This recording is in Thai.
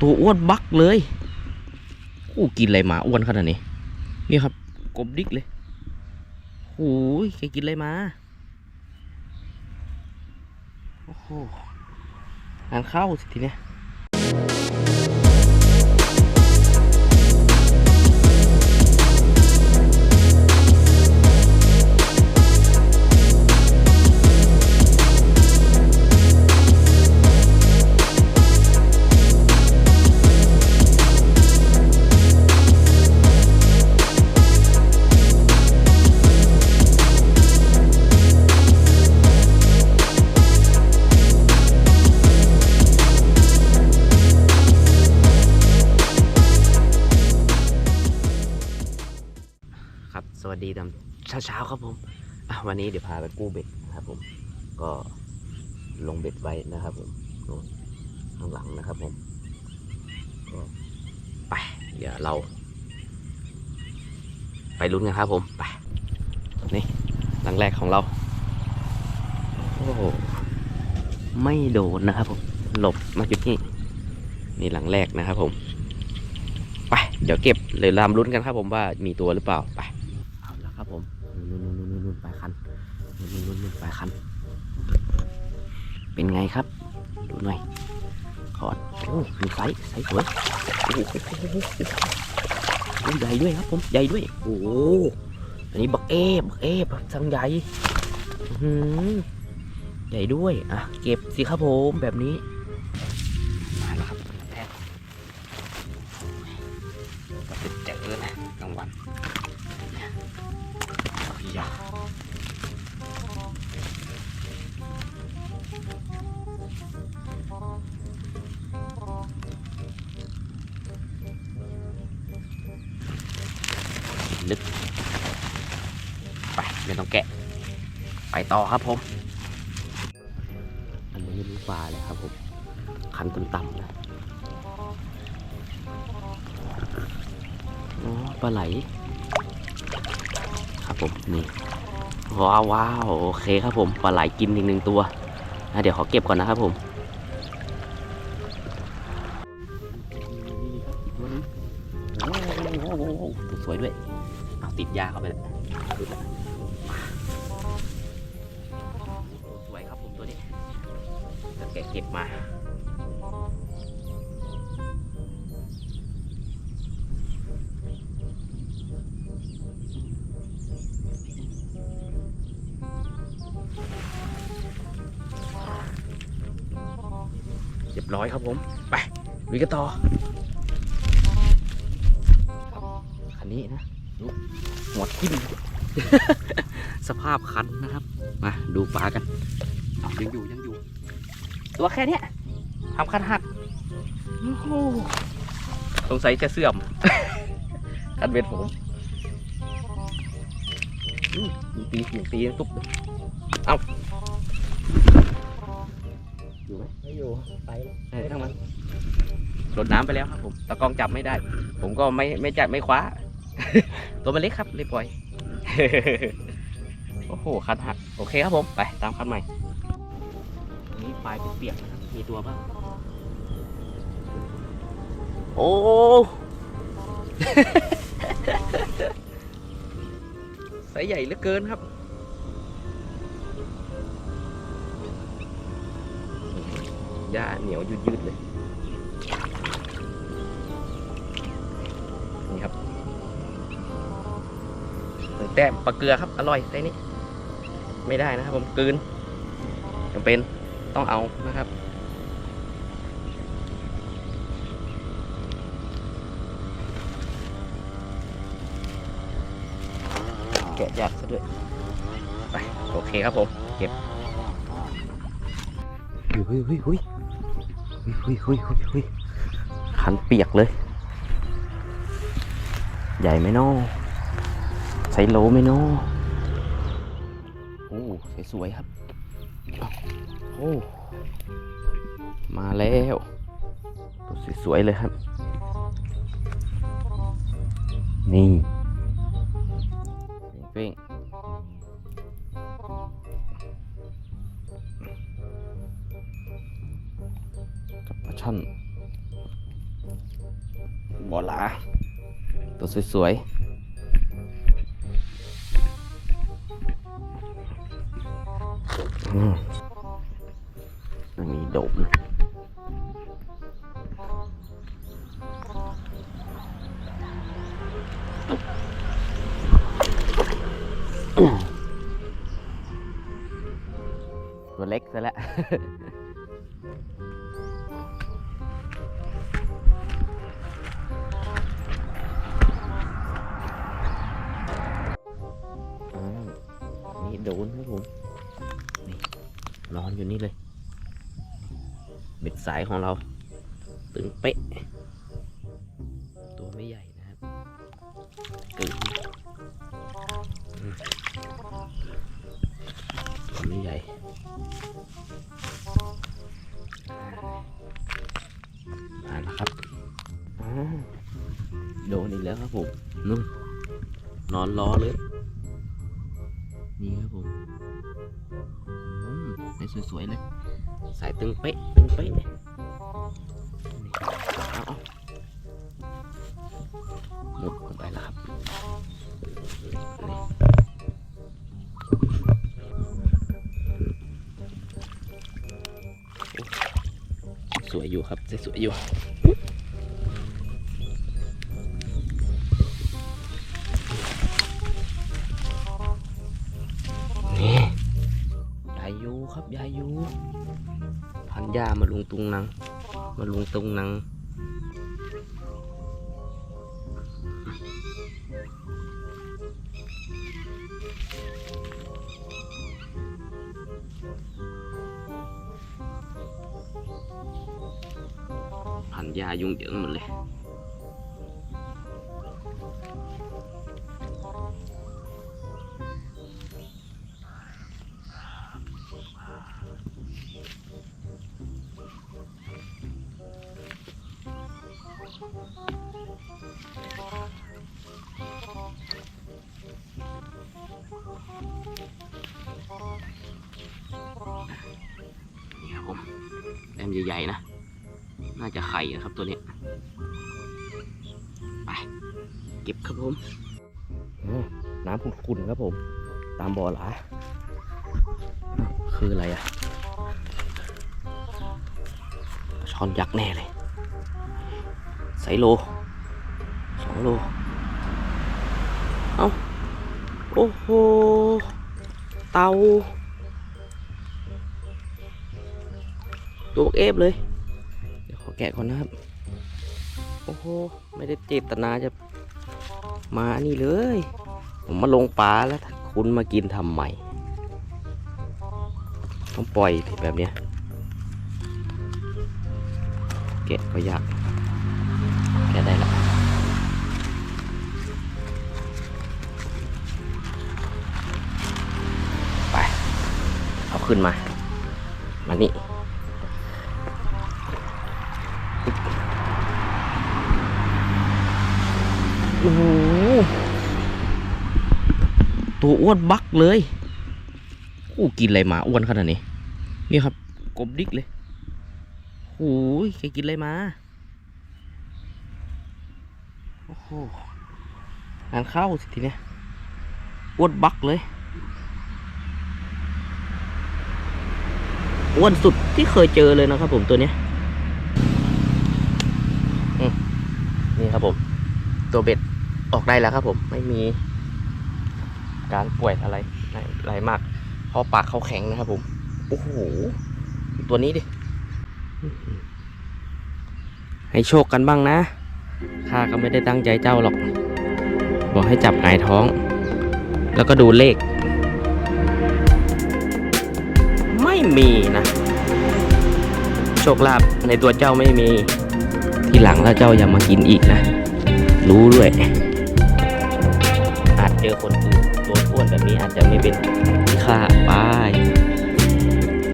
ตัวอ้วนบักเลยโอ้กินอะไรมาอ้วนขนาดนี้นี่ครับกบดิกเลยโอ้ยแกกินอะไรมาโอ้โหงานเข้าสิทีเนี้ย เช้าๆครับผมวันนี้เดี๋ยวพาไปกู้เบ็ดนะครับผม ก็ลงเบ็ดไว้นะครับผมข้างหลังนะครับผมก็ไป เดี๋ยวเรา ไปลุ้นกันครับผม ไป นี่หลังแรกของเรา โอ้โหไม่โดนนะครับผม หลบมาจุดนี้ นี่หลังแรกนะครับผม ไป เดี๋ยวเก็บเลยรามลุ้นกันครับผมว่ามีตัวหรือเปล่า ไป เอาละครับผมนู่นนู่นนู่นนู่นไปคันนู่น นู่นนู่นนู่นไปคัน เป็นไงครับ ดูหน่อยขอดโอ้มีไซส์ไซส์สวยโอ้โหใหญ่ด้วยครับผมใหญ่ด้วย โอ้โหอันนี้บักเอฟบักเอฟสังใหญ่หืใหญ่ด้วย อะ เก็บสิครับผมแบบนี้มาแล้วครับแทนก็จะเจอนะกลางวันอย่า ลึก ไปไม่ต้องแกะ ไปต่อครับผม อันนี้ไม่รู้ปลาเลยครับผมคันต่ำๆนะอ๋อปลาไหล ครับผม นี่ ว้าวว้าวโอเคครับผมปลาไหลกินอีกหนึ่งตัวอะเดี๋ยวขอเก็บก่อนนะครับผมตัวสวยด้วยเอาติดยาเข้าไปแล้วสวยครับผมตัวนี้จะแกะเก็บมา บร้อยครับผม ไปลุยกันต่อครับคันนี้นะดูหัวทิ่มสภาพคันนะครับ มาดูปลากัน ยังอยู่ยังอยู่ ตัวแค่นี้ทำคันหักสงสัยจะเสื่อมคันเบ็ดผมอืมหนึ่งตีนตีตุ๊บ เอา อยู่ไหมไม่อยู่ไปแล้วเออทั้งมันหลดน้ำไปแล้วครับผมตะกล้องจับไม่ได้ ผมก็ไม่ไม่จับไม่คว้า ตัวมันเล็กครับเลยปล่อย โอ้โหคันหักโอเคครับผมไปตามคันใหม่อันนี้ปลายเปียกๆนะครับมีตัวบ้างโอ้ไซส์ใหญ่เหลือเกินครับ หญ้าเหนียวยืดๆเลยนี่ครับหนึ่งแต้มปลาเกลือครับ อร่อยไส้นี้ไม่ได้นะครับ ผมกลืนจำเป็นต้องเอานะครับแกะยากซะด้วยไปโอเคครับผม เก็บเฮ้ยเฮ้ยเฮ้ย หุยหุยหุยหุยขันเปียกเลย ใหญ่ไหมน้อใส่โลไหมน้อโอ้สวยๆครับ โอ้มาแล้วตัวสวยๆเลยครับ นี่เป้ง ช่อนบอลาตัวสวยๆอืมอันนี้โดมนะ นี่โดนครับผมนี่นอนอยู่นี่เลย เบ็ดสายของเรา ตึงเป๊ะ ตัวไม่ใหญ่นะครับกึ่งตัวไม่ใหญ่มาแล้วครับโดนอีกแล้วครับผมนุ่นนอนรอเลย นี่ครับผมอืมได้สวยๆเลยสายตึงเป๊ะตึงเป๊ะเนี่ยเอาเอหมดลงไปแล้วครับสวยอยู่ครับสวยอยู่ายยูครับยายยูพันยามาลุงตุงนัง มาลุงตุงนังพันยายุ่งเหยิงหมดเลย นี่ครับผมแต้มใหญ่ๆนะ น่าจะไข่นะครับตัวนี้ไปเก็บครับผมโอ้น้ำขุ่นๆครับผม ตามบ่อหลาคืออะไรอะช้อนยักษ์แน่เลย ไซโลสองโล เอาโอ้โห เตาตัวเอฟเลย เดี๋ยวขอแกะก่อนนะครับ โอ้โห ไม่ได้เจตนาจะมานี่เลย ผมมาลงปลาแล้วคุณมากินทำใหม่ ต้องปล่อยแบบเนี้ยแกะก็ยาก กะได้ละไปเอาขึ้นมา มานี่โอ้โหตัวอ้วนบักเลยโอ้กินอะไรมาอ้วนขนาดนี้ นี่ครับกบดิกเลยโอ้ยแกกินอะไรมา โอ้โหงานเข้าสิทีเนี้ยอ้วนบักเลยอ้วนสุดที่เคยเจอเลยนะครับผมตัวเนี้ยนี่ครับผม ตัวเบ็ดออกได้แล้วครับผมไม่มีการป่วยอะไรอะไรมากเพราะปากเขาแข็งนะครับผมโอ้โหตัวนี้ดิ ให้โชคกันบ้างนะ ข้าก็ไม่ได้ตั้งใจเจ้าหรอก บอกให้จับหงายท้อง แล้วก็ดูเลข ไม่มีนะ โชคลาภในตัวเจ้าไม่มี ที่หลังถ้าเจ้าอย่ามากินอีกนะ รู้ด้วย อาจเจอคนอื่นตัวอ้วนแบบนี้อาจจะไม่เป็นที่ค่าไป